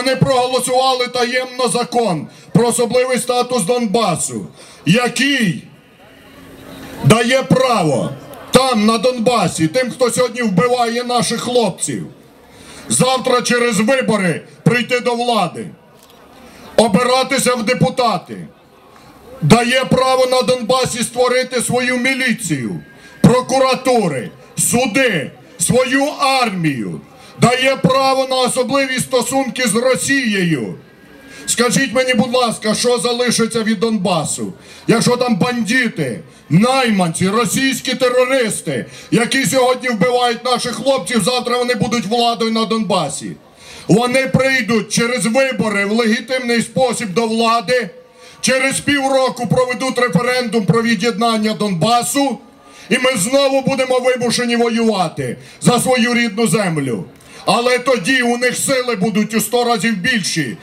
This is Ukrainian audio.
Вони проголосували таємно закон про особливий статус Донбасу, який дає право там, на Донбасі, тим, хто сьогодні вбиває наших хлопців, завтра через вибори прийти до влади, обиратися в депутати, дає право на Донбасі створити свою міліцію, прокуратури, суди, свою армію, дає право на особливі стосунки з Росією. Скажіть мені, будь ласка, що залишиться від Донбасу, якщо там бандити, найманці, російські терористи, які сьогодні вбивають наших хлопців, завтра вони будуть владою на Донбасі. Вони прийдуть через вибори в легітимний спосіб до влади, через півроку проведуть референдум про від'єднання Донбасу, і ми знову будемо вимушені воювати за свою рідну землю. Але тоді у них сили будуть у сто разів більші.